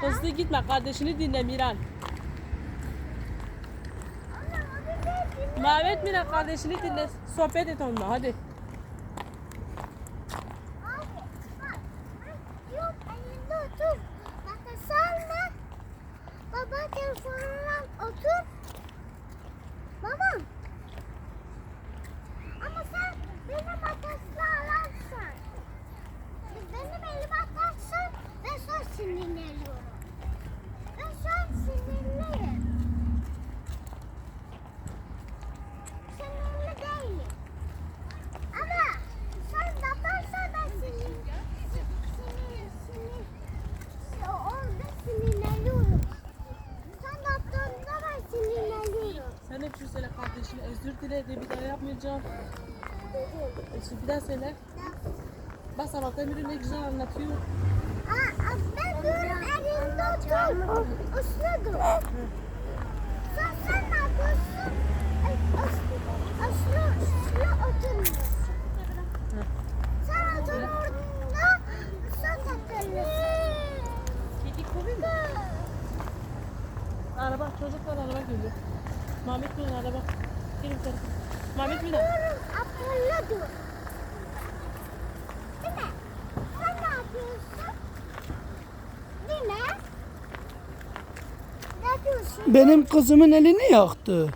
Hızlı gitme kardeşini dinle Miran. Mehmet Miran kardeşini dinle. Sohbet et onunla hadi. Baba telefonundan otur. Babam. Ama sen benim makasla alarsan. Benim elime atarsan ben sonra sinirleniyorum. Ben şu an sinirliyim. Sinirli değilim. Ama sen atarsan ben sinir, sinir, sinir, orada sinirleniyorum. Sen attığında ben sinirleniyorum. Sen hep şu söyle kardeşine özür dile de bir daha yapmayacağım. E şimdi bir daha söyle. Bak sabahtan ne güzel anlatıyor. Aa, ben diyorum elinde otur. Uslu dur. Sen, sen ne yapıyorsun? Uslu, uslu, uslu oturmuyorsun. Sen otur orada, sen takılıyorsun. Kedi kovayım mı? Araba çocuklar araba geliyor. Mehmet Miran araba. Gelin tarafa. Mehmet Miran. Diyorum akıllı dur. Değil mi? Sen ne yapıyorsun? Değil mi? Ne yapıyorsun? Benim kızımın elini yaktı.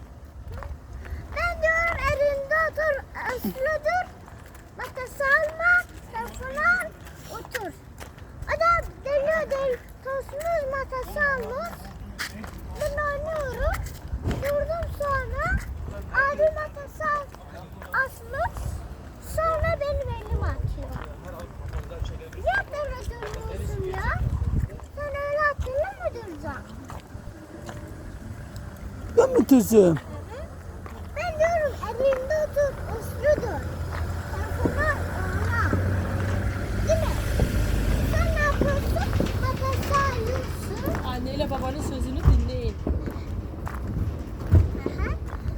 Mi kızım? Ben diyorum elinde otur, uslu dur. Telefonu ona. Değil mi? Sen ne yapıyorsun? Makası alıyorsun. Anneyle babanın sözünü dinleyin. Aha.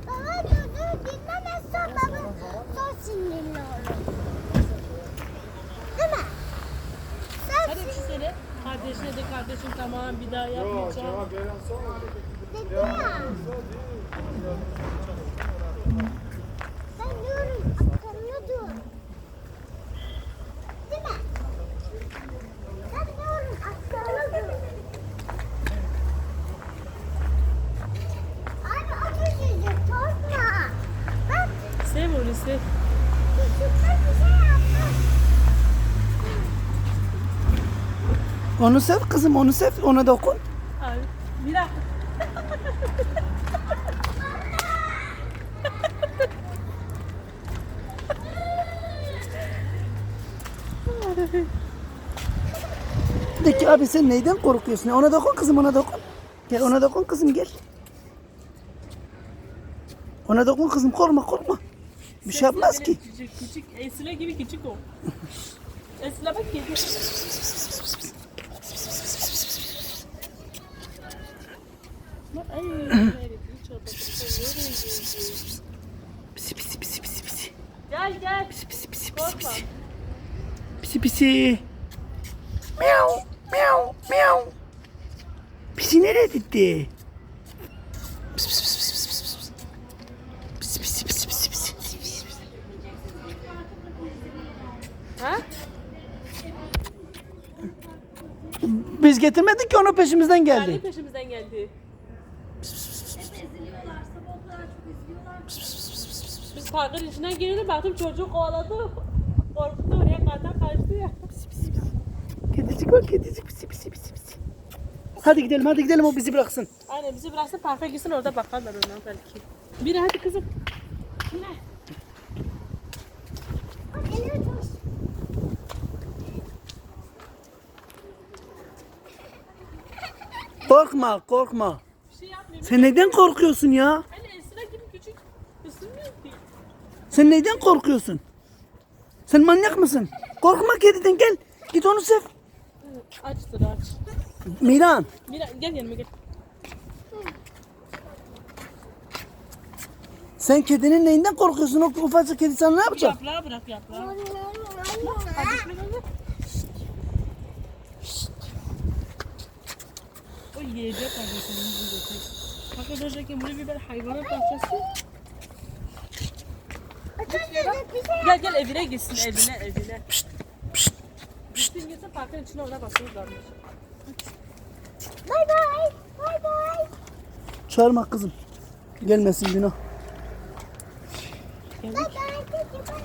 Baba dinlemezsen baba son sinirli olur. Değil mi? Sen Hadi bir söyle. Kardeşine de kardeşim tamam bir daha yapmayacağım. dedi akıllı dur. Değil mi? Ben diyorum dur. Abi o küçücük korkma. Bak Sev onu sev. küçükler bir. Onu sev kızım onu sev ona dokun. Abi. Miran. De ki abi sen neyden korkuyorsun? Ona dokun kızım ona dokun. Gel ona dokun kızım gel. Ona dokun kızım korkma korkma. Bir şey yapmaz ki. Küçük küçük. Esile gibi küçük o. Esile bak kedi. Pisi pisi pisi pisi pisi. Gel gel. Pisi pisi pisi pisi pisi. Pisi pisi. Miau miau miau. Pisi nereye gitti? Pisi pisi pisi pisi pisi pisi. Pisi pisi pisi pisi. Ha? Biz getirmedik ki onu peşimizden Geldi geldi. peşimizden geldi. Biz parkın içinden giriyorduk baktım çocuk kovaladı. Korktu oraya kadar kaçtı ya. Kedicik bak kedicik pisi pisi pisi pisi. Hadi gidelim hadi gidelim o bizi bıraksın. Aynen bizi bıraksın parka gitsin orada bakarlar ona belki. Biri hadi kızım. Tut. Korkma korkma. Sen neden korkuyorsun ya? Hani Esra gibi küçük ısırmıyor ki. Sen neyden korkuyorsun? Sen manyak mısın? Korkma kediden gel. Git onu sev. Açtır aç. Miran. Mira gel yanıma gel. Sen kedinin neyinden korkuyorsun? O ufacık kedi sana ne yapacak? Yaprağı bırak şuraya gel. yiyecek kardeşim. Arkadaşlar ki buraya biber hayvanat bahçesi. Gel gel evine gitsin evine evine. Gitsin gitsin parkın içine orada basıyoruz varmış. Bay bay. Bay bay. Çağırma kızım. Gelmesin günah. Bay bay.